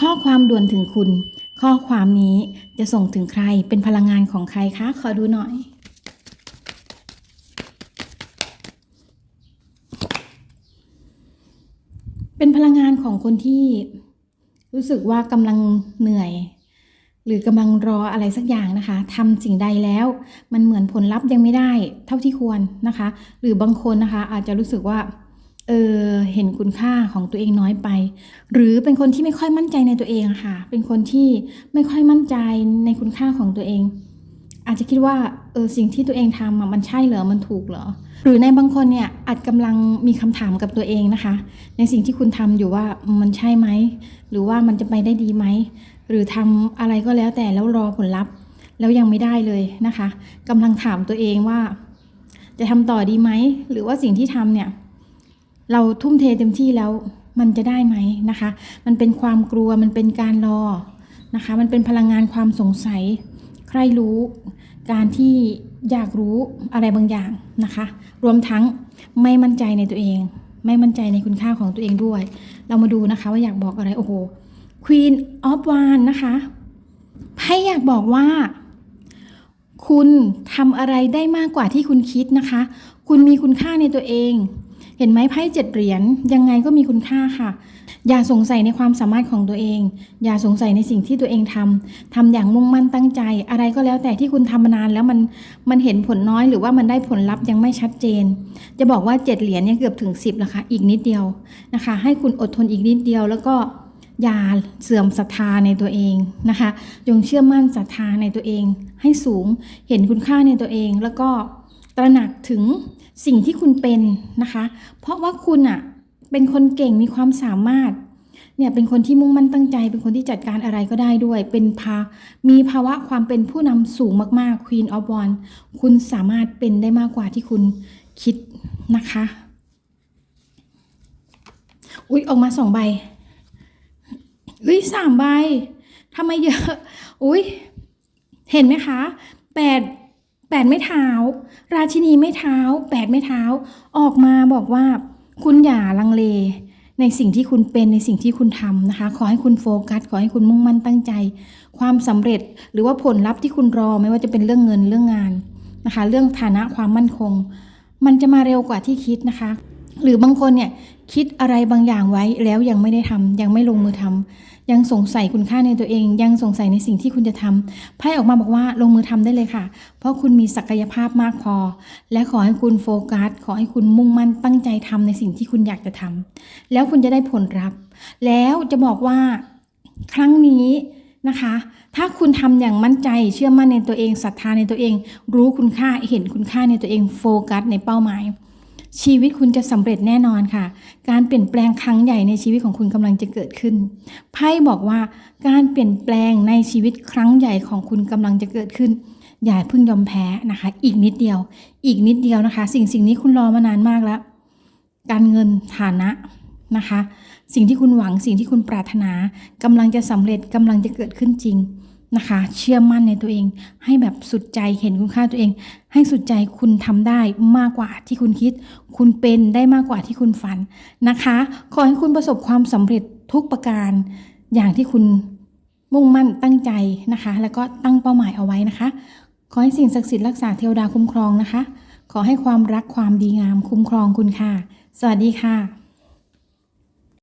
ข้อความด่วนถึงคุณ ข้อความนี้จะส่งถึงใครเป็นพลังงานของใครคะ ขอดูหน่อย เป็นพลังงานของคนที่รู้สึกว่ากำลังเหนื่อย หรือกำลังรออะไรสักอย่างนะคะทำสิ่งใดแล้ว มันเหมือนผลลัพธ์ยังไม่ได้ เท่าที่ควรนะคะ หรือบางคนนะคะ อาจจะรู้สึกว่า เออเห็นคุณค่าของตัวเองน้อยไป หรือเป็นคนที่ไม่ค่อยมั่นใจในตัวเองค่ะ เป็นคนที่ไม่ค่อยมั่นใจในคุณค่าของตัวเอง อาจจะคิดว่าเออสิ่งที่ตัวเองทำมันใช่เหรอมันถูกเหรอ หรือในบางคนเนี่ยอาจกำลังมีคำถามกับตัวเองนะคะ ในสิ่งที่คุณทำอยู่ว่ามันใช่ไหมหรือว่ามันจะไปได้ดีไหมหรือทำอะไรก็แล้วแต่แล้วรอผลลัพธ์ แล้วยังไม่ได้เลยนะคะกำลังถามตัวเองว่า จะทำต่อดีไหมหรือว่าสิ่งที่ทำเนี่ย เราทุ่มเทเต็มที่แล้วมันจะได้ไหมนะคะ มันเป็นความกลัวมันเป็นการรอนะคะ มันเป็นพลังงานความสงสัย ใครรู้การที่อยากรู้อะไรบางอย่างนะคะ รวมทั้งไม่มั่นใจในตัวเอง ไม่มั่นใจในคุณค่าของตัวเองด้วย เรามาดูนะคะว่าอยากบอกอะไรโอ้โห Queen of w a n d นะคะไพ่อยากบอกว่า คุณทำอะไรได้มากกว่าที่คุณคิดนะคะ คุณมีคุณค่าในตัวเอง เห็นไหมไพ่เจ็ดเหรียญยังไงก็มีคุณค่าค่ะ อย่าสงสัยในความสามารถของตัวเอง อย่าสงสัยในสิ่งที่ตัวเองทำทำอย่างมุ่งมั่นตั้งใจ อะไรก็แล้วแต่ที่คุณทำมานานแล้วมันมันเห็นผลน้อยหรือว่ามันได้ผลลัพธ์ยังไม่ชัดเจน จะบอกว่าเจ็ดเหรียญเนี่ยเกือบถึงสิบแล้วค่ะอีกนิดเดียวนะคะ ให้คุณอดทนอีกนิดเดียวแล้วก็อย่าเสื่อมศรัทธาในตัวเองนะคะจงเชื่อมั่นศรัทธาในตัวเอง ให้สูงเห็นคุณค่าในตัวเองแล้วก็ ตระหนักถึงสิ่งที่คุณเป็นนะคะ เพราะว่าคุณอะเป็นคนเก่งมีความสามารถเนี่ยเป็นคนที่มุ่งมั่นตั้งใจ เป็นคนที่จัดการอะไรก็ได้ด้วย เป็นพามีภาวะความเป็นผู้นำสูงมากๆ Queen of Wands คุณสามารถเป็นได้มากกว่าที่คุณคิดนะคะ อุ๊ย ออกมาสองใบอุ๊ยสามใบทำไมเยอะ อุ๊ย เห็นไหมคะแปด แปดไม่เท้า ราชินีไม่เท้า แปดไม่เท้า ออกมาบอกว่า คุณอย่าลังเล ในสิ่งที่คุณเป็นในสิ่งที่คุณทำนะคะ ขอให้คุณโฟกัส ขอให้คุณมุ่งมั่นตั้งใจ ความสำเร็จหรือว่าผลลัพธ์ที่คุณรอไม่ว่าจะเป็นเรื่องเงินเรื่องงานนะคะ เรื่องฐานะความมั่นคง มันจะมาเร็วกว่าที่คิดนะคะ หรือบางคนเนี่ยคิดอะไรบางอย่างไว้แล้วยังไม่ได้ทำยังไม่ลงมือทำยังสงสัยคุณค่าในตัวเอง ยังสงสัยในสิ่งที่คุณจะทำไพ่ออกมาบอกว่าลงมือทำได้เลยค่ะ เพราะคุณมีศักยภาพมากพอ และขอให้คุณโฟกัส ขอให้คุณมุ่งมั่นตั้งใจทำในสิ่งที่คุณอยากจะทำแล้วคุณจะได้ผลลัพธ์แล้วจะบอกว่าครั้งนี้นะคะ ถ้าคุณทำอย่างมั่นใจเชื่อมั่นในตัวเองศรัทธาในตัวเอง รู้คุณค่าเห็นคุณค่าในตัวเองโฟกัสในเป้าหมาย ชีวิตคุณจะสำเร็จแน่นอนค่ะ การเปลี่ยนแปลงครั้งใหญ่ในชีวิตของคุณกำลังจะเกิดขึ้น ไพ่บอกว่าการเปลี่ยนแปลงในชีวิตครั้งใหญ่ของคุณกำลังจะเกิดขึ้น อย่าเพิ่งยอมแพ้นะคะ อีกนิดเดียว อีกนิดเดียวนะคะ สิ่งสิ่งนี้คุณรอมานานมากแล้ว การเงินฐานะนะคะ สิ่งที่คุณหวังสิ่งที่คุณปรารถนากำลังจะสำเร็จกำลังจะเกิดขึ้นจริง นะคะ เชื่อมั่นในตัวเอง ให้แบบสุดใจเห็นคุณค่าตัวเอง ให้สุดใจคุณทำได้มากกว่าที่คุณคิด คุณเป็นได้มากกว่าที่คุณฝันนะคะ ขอให้คุณประสบความสำเร็จทุกประการอย่างที่คุณมุ่งมั่นตั้งใจนะคะ แล้วก็ตั้งเป้าหมายเอาไว้นะคะ ขอให้สิ่งศักดิ์สิทธิ์รักษาเทวดาคุ้มครองนะคะ ขอให้ความรักความดีงามคุ้มครองคุณค่ะ สวัสดีค่ะ